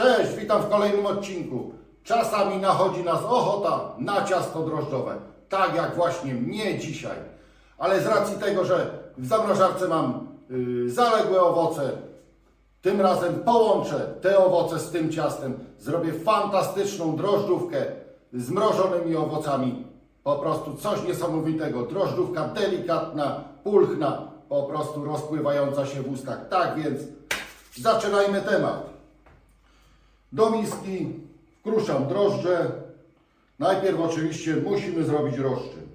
Cześć, witam w kolejnym odcinku. Czasami nachodzi nas ochota na ciasto drożdżowe, tak jak właśnie mnie dzisiaj. Ale z racji tego, że w zamrażarce mam y, zaległe owoce, tym razem połączę te owoce z tym ciastem. Zrobię fantastyczną drożdżówkę z mrożonymi owocami. Po prostu coś niesamowitego. Drożdżówka delikatna, pulchna, po prostu rozpływająca się w ustach. Tak więc zaczynajmy temat. Do miski wkruszam drożdże. Najpierw oczywiście musimy zrobić rozczyn.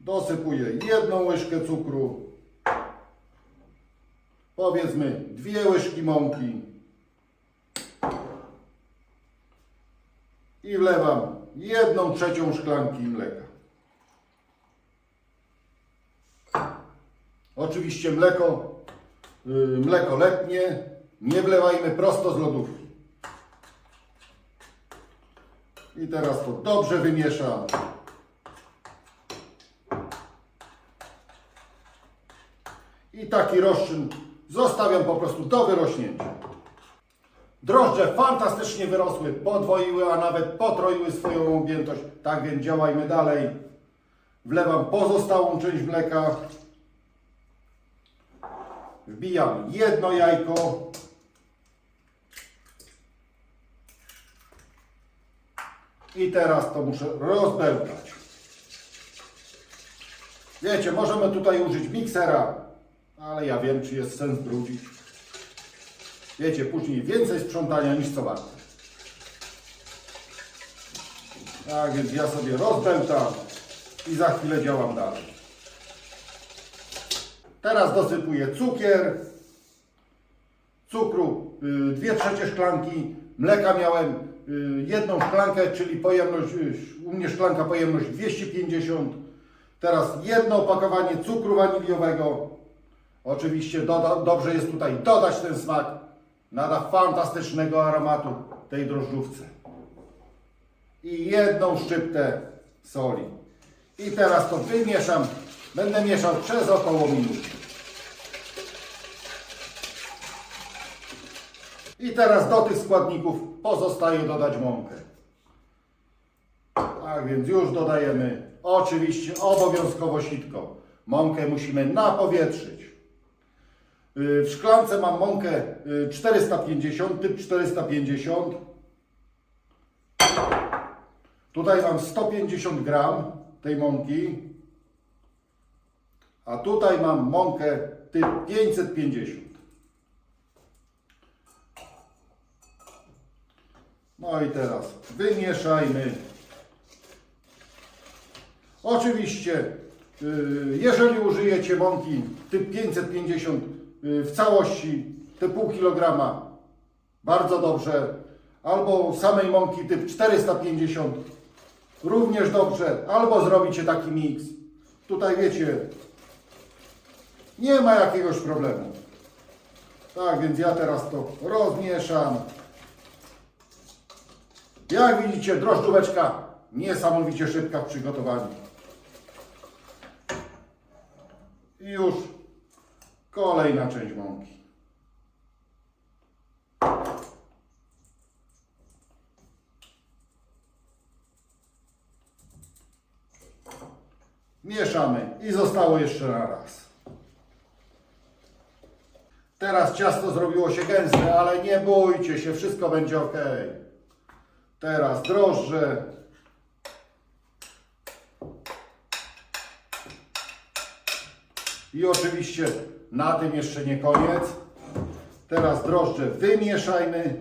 Dosypuję jedną łyżkę cukru, powiedzmy dwie łyżki mąki i wlewam jedną trzecią szklanki mleka. Oczywiście mleko, yy, mleko letnie, nie wlewajmy prosto z lodówki. I teraz to dobrze wymieszam. I taki rozczyn zostawiam po prostu do wyrośnięcia. Drożdże fantastycznie wyrosły, podwoiły, a nawet potroiły swoją objętość. Tak więc działajmy dalej. Wlewam pozostałą część mleka. Wbijam jedno jajko. I teraz to muszę rozbełtać. Wiecie, możemy tutaj użyć miksera, ale ja wiem, czy jest sens brudzić. Wiecie, później więcej sprzątania niż co warte. Tak więc ja sobie rozbełtam i za chwilę działam dalej. Teraz dosypuję cukier, cukru, y, dwie trzecie szklanki, mleka miałem y, jedną szklankę, czyli pojemność, y, u mnie szklanka pojemność 250. Teraz jedno opakowanie cukru waniliowego. Oczywiście dobrze jest tutaj dodać ten smak. Nada fantastycznego aromatu tej drożdżówce. I jedną szczyptę soli. I teraz to wymieszam. Będę mieszał przez około minuty. I teraz do tych składników pozostaje dodać mąkę. Tak więc już dodajemy oczywiście obowiązkowo sitko. Mąkę musimy napowietrzyć. Y, W szklance mam mąkę y, 450, typ 450. Tutaj mam 150 gram tej mąki. A tutaj mam mąkę typ 550. No i teraz wymieszajmy. Oczywiście, y, jeżeli użyjecie mąki typ 550 y, w całości, te pół kilograma, bardzo dobrze, albo samej mąki typ 450, również dobrze, albo zrobicie taki miks. Tutaj wiecie, nie ma jakiegoś problemu. Tak, więc ja teraz to rozmieszam. Jak widzicie, drożdżóweczka niesamowicie szybka w przygotowaniu. I już kolejna część mąki. Mieszamy i zostało jeszcze na raz. Teraz ciasto zrobiło się gęste, ale nie bójcie się, wszystko będzie ok. Teraz drożdże. I oczywiście na tym jeszcze nie koniec. Teraz drożdże wymieszajmy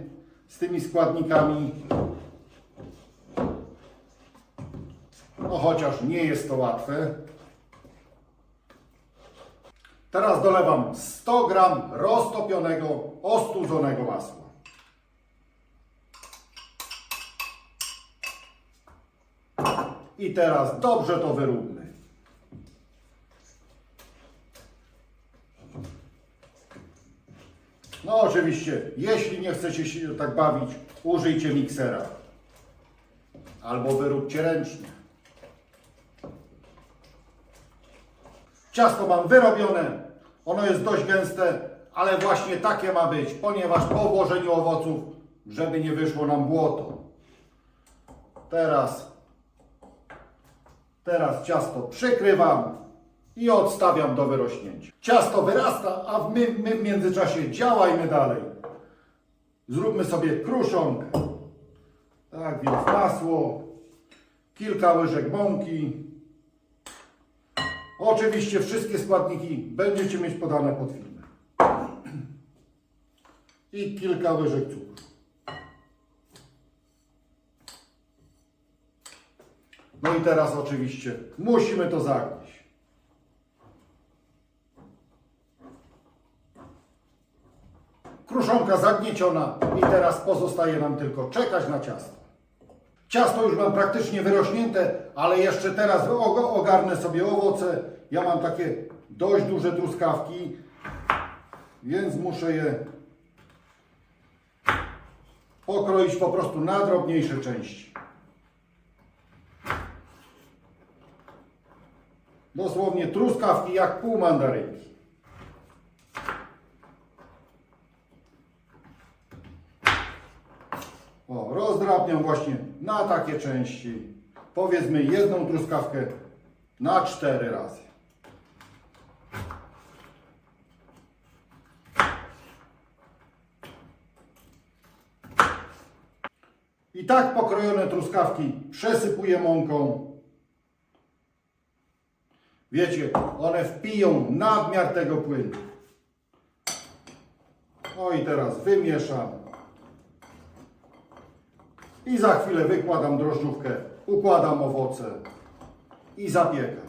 z tymi składnikami. No chociaż nie jest to łatwe. Teraz dolewam 100 gram roztopionego, ostudzonego masła. I teraz dobrze to wyróbmy. No oczywiście, jeśli nie chcecie się tak bawić, użyjcie miksera. Albo wyróbcie ręcznie. Ciasto mam wyrobione. Ono jest dość gęste, ale właśnie takie ma być, ponieważ po włożeniu owoców, żeby nie wyszło nam błoto. Teraz, teraz ciasto przykrywam i odstawiam do wyrośnięcia. Ciasto wyrasta, a my, my w międzyczasie działajmy dalej. Zróbmy sobie kruszonkę. Tak więc masło, kilka łyżek mąki. Oczywiście wszystkie składniki będziecie mieć podane pod filmem. I kilka łyżek cukru. No i teraz oczywiście musimy to zagnieść. Kruszonka zagnieciona i teraz pozostaje nam tylko czekać na ciasto. Ciasto już mam praktycznie wyrośnięte, ale jeszcze teraz og- ogarnę sobie owoce. Ja mam takie dość duże truskawki, więc muszę je pokroić po prostu na drobniejsze części. Dosłownie truskawki jak pół mandarynki. O, rozdrabniam właśnie na takie części. Powiedzmy jedną truskawkę na cztery razy. I tak pokrojone truskawki przesypuję mąką. Wiecie, one wpiją nadmiar tego płynu. No i teraz wymieszam. I za chwilę wykładam drożdżówkę, układam owoce i zapiekam.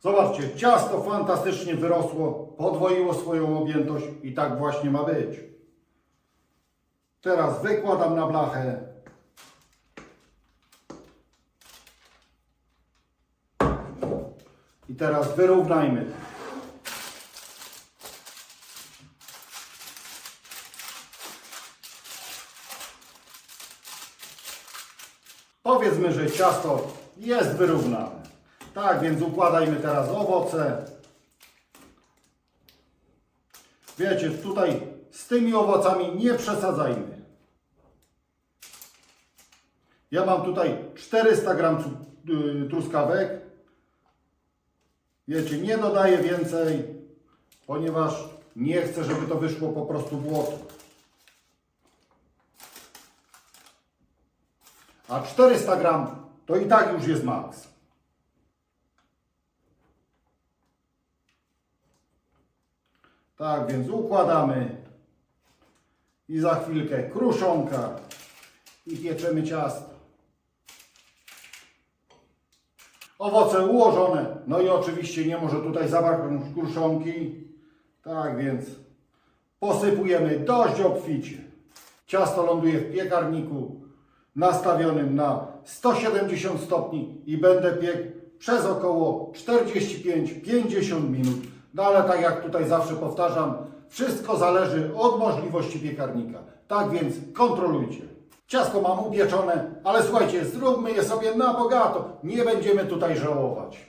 Zobaczcie, ciasto fantastycznie wyrosło, podwoiło swoją objętość i tak właśnie ma być. Teraz wykładam na blachę. I teraz wyrównajmy. Powiedzmy, że ciasto jest wyrównane. Tak, więc układajmy teraz owoce. Wiecie, tutaj z tymi owocami nie przesadzajmy. Ja mam tutaj 400 gram y, truskawek. Wiecie, nie dodaję więcej, ponieważ nie chcę, żeby to wyszło po prostu błoto. A 400 gram to i tak już jest maks. Tak więc układamy i za chwilkę kruszonka i pieczemy ciasto. Owoce ułożone, no i oczywiście nie może tutaj zabraknąć kruszonki. Tak więc posypujemy dość obficie. Ciasto ląduje w piekarniku nastawionym na 170 stopni i będę piekł przez około 45-50 minut. No ale tak jak tutaj zawsze powtarzam, wszystko zależy od możliwości piekarnika. Tak więc kontrolujcie. Ciasto mam upieczone, ale słuchajcie, zróbmy je sobie na bogato. Nie będziemy tutaj żałować.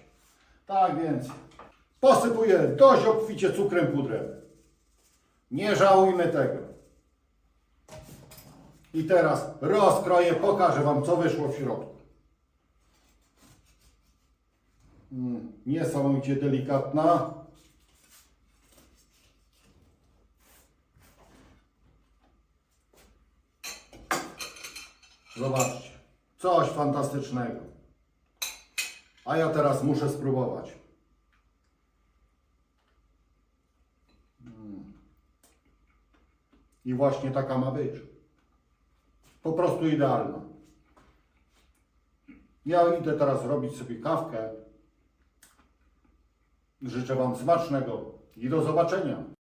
Tak więc posypuję dość obficie cukrem pudrem. Nie żałujmy tego. I teraz rozkroję, pokażę Wam, co wyszło w środku. Mm, niesamowicie delikatna. Zobaczcie, coś fantastycznego. A ja teraz muszę spróbować. Mm. I właśnie taka ma być. Po prostu idealna. Ja idę teraz robić sobie kawkę. Życzę Wam smacznego i do zobaczenia.